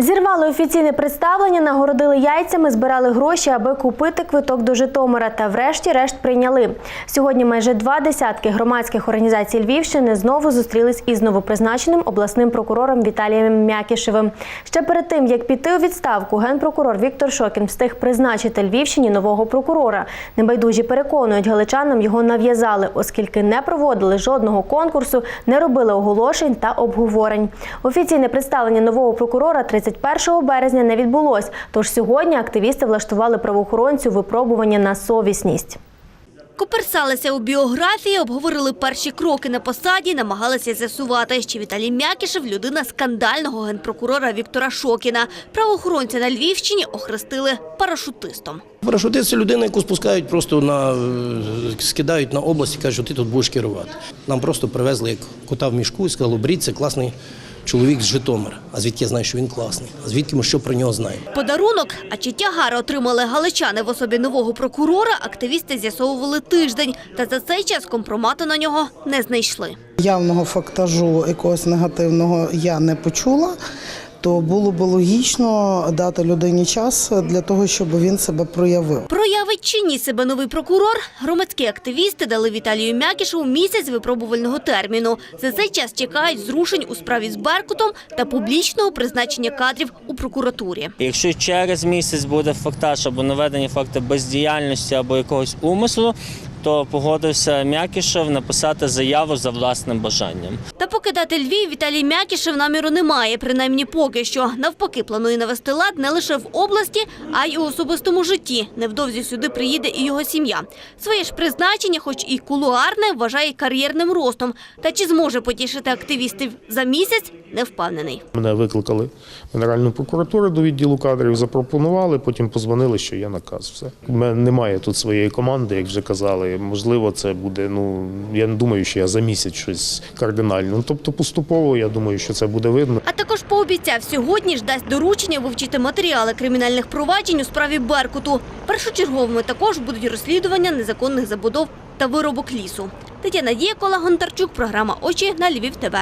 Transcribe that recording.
Зірвали офіційне представлення, нагородили яйцями, збирали гроші, аби купити квиток до Житомира. Та врешті-решт прийняли. Сьогодні майже два десятки громадських організацій Львівщини знову зустрілись із новопризначеним обласним прокурором Віталієм Мякішевим. Ще перед тим, як піти у відставку, генпрокурор Віктор Шокін встиг призначити Львівщині нового прокурора. Небайдужі переконують, галичанам його нав'язали, оскільки не проводили жодного конкурсу, не робили оголошень та обговорень. Офіційне представлення нового прокурора 31 березня не відбулось. Тож сьогодні активісти влаштували правоохоронцю випробування на совісність. Коперсалися у біографії, обговорили перші кроки на посаді, намагалися з'ясувати, що Віталій Мякішев – людина скандального генпрокурора Віктора Шокіна. Правоохоронця на Львівщині охрестили парашутистом. Парашутист – це людина, яку спускають просто на е, скидають на область і кажуть, що ти тут будеш керувати. Нам просто привезли як кота в мішку і сказали, брід, це класний чоловік з Житомира. А звідки я знаю, що він класний? А звідки ми що про нього знаємо? Подарунок, а чи тягар отримали галичани в особі нового прокурора, активісти з'ясовували тиждень. Та за цей час компромату на нього не знайшли. явного фактажу якогось негативного я не почула, то було б логічно дати людині час для того, щоб він себе проявив. Проявить чи ні себе новий прокурор, громадські активісти дали Віталію Мякішеву місяць випробувального терміну. За цей час чекають зрушень у справі з Беркутом та публічного призначення кадрів у прокуратурі. Якщо через місяць буде фактаж або наведені факти бездіяльності або якогось умислу, то погодився Мякішев написати заяву за власним бажанням. Та покидати Львів Віталій Мякішев наміру немає, принаймні поки що. Навпаки, планує навести лад не лише в області, а й у особистому житті. Невдовзі сюди приїде і його сім'я. Своє ж призначення, хоч і кулуарне, вважає кар'єрним ростом. Та чи зможе потішити активістів за місяць, не впевнений. Мене викликали в Генеральну прокуратуру до відділу кадрів, запропонували, потім позвонили, що є наказ. Все. У мене немає тут своєї команди, як вже казали. Можливо, це буде. Ну я не думаю, що я за місяць щось кардинально. Ну, тобто поступово я думаю, що це буде видно. А також пообіцяв сьогодні ж дасть доручення вивчити матеріали кримінальних проваджень у справі Беркуту. Першочерговими також будуть розслідування незаконних забудов та виробок лісу. Тетяна Дієкола Гонтарчук, програма Очі на Львів ТВ.